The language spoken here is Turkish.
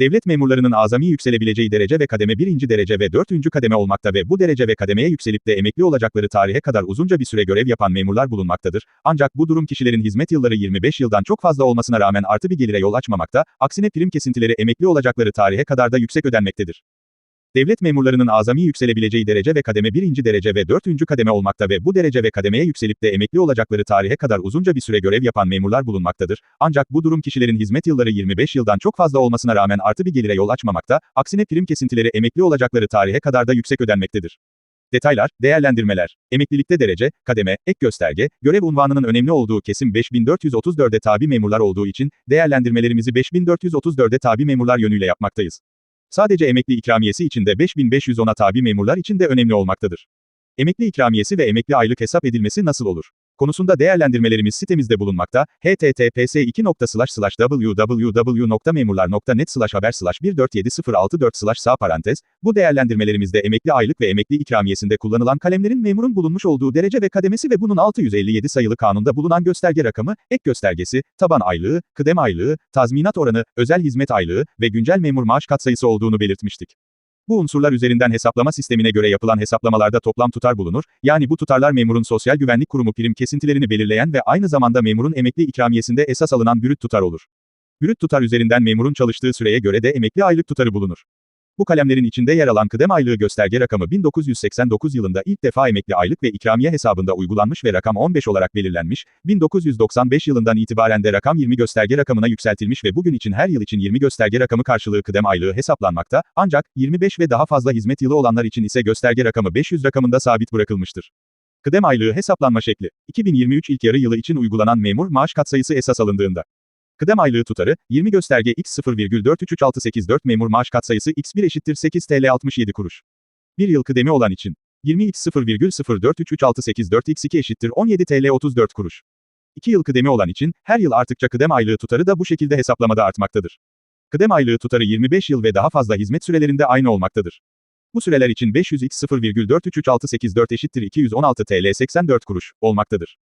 Devlet memurlarının azami yükselebileceği derece ve kademe 1. derece ve 4. kademe olmakta ve bu derece ve kademeye yükselip de emekli olacakları tarihe kadar uzunca bir süre görev yapan memurlar bulunmaktadır. Ancak bu durum kişilerin hizmet yılları 25 yıldan çok fazla olmasına rağmen artı bir gelire yol açmamakta, aksine prim kesintileri emekli olacakları tarihe kadar da yüksek ödenmektedir. Devlet memurlarının azami yükselebileceği derece ve kademe 1. derece ve 4. kademe olmakta ve bu derece ve kademeye yükselip de emekli olacakları tarihe kadar uzunca bir süre görev yapan memurlar bulunmaktadır. Ancak bu durum kişilerin hizmet yılları 25 yıldan çok fazla olmasına rağmen artı bir gelire yol açmamakta, aksine prim kesintileri emekli olacakları tarihe kadar da yüksek ödenmektedir. Detaylar, değerlendirmeler, emeklilikte derece, kademe, ek gösterge, görev unvanının önemli olduğu kesim 5434'e tabi memurlar olduğu için, değerlendirmelerimizi 5434'e tabi memurlar yönüyle yapmaktayız. Sadece emekli ikramiyesi için de 5510'a tabi memurlar için de önemli olmaktadır. Emekli ikramiyesi ve emekli aylık hesap edilmesi nasıl olur? Konusunda değerlendirmelerimiz sitemizde bulunmakta. https www.memurlar.net haber 147064 sağ parantez. Bu değerlendirmelerimizde emekli aylık ve emekli ikramiyesinde kullanılan kalemlerin memurun bulunmuş olduğu derece ve kademesi ve bunun 657 sayılı kanunda bulunan gösterge rakamı, ek göstergesi, taban aylığı, kıdem aylığı, tazminat oranı, özel hizmet aylığı ve güncel memur maaş katsayısı olduğunu belirtmiştik. Bu unsurlar üzerinden hesaplama sistemine göre yapılan hesaplamalarda toplam tutar bulunur, yani bu tutarlar memurun Sosyal Güvenlik Kurumu prim kesintilerini belirleyen ve aynı zamanda memurun emekli ikramiyesinde esas alınan brüt tutar olur. Brüt tutar üzerinden memurun çalıştığı süreye göre de emekli aylık tutarı bulunur. Bu kalemlerin içinde yer alan kıdem aylığı gösterge rakamı 1989 yılında ilk defa emekli aylık ve ikramiye hesabında uygulanmış ve rakam 15 olarak belirlenmiş, 1995 yılından itibaren de rakam 20 gösterge rakamına yükseltilmiş ve bugün için her yıl için 20 gösterge rakamı karşılığı kıdem aylığı hesaplanmakta, ancak 25 ve daha fazla hizmet yılı olanlar için ise gösterge rakamı 500 rakamında sabit bırakılmıştır. Kıdem aylığı hesaplanma şekli, 2023 ilk yarı yılı için uygulanan memur maaş katsayısı esas alındığında. Kıdem aylığı tutarı, 20 gösterge x 0,433684 memur maaş katsayısı x1 eşittir 8 TL 67 kuruş. 1 yıl kıdemi olan için. 20 x 0,04333684 x2 eşittir 17 TL 34 kuruş. 2 yıl kıdemi olan için, her yıl arttıkça kıdem aylığı tutarı da bu şekilde hesaplamada artmaktadır. Kıdem aylığı tutarı 25 yıl ve daha fazla hizmet sürelerinde aynı olmaktadır. Bu süreler için 500 x 0,433684 eşittir 216 TL 84 kuruş olmaktadır.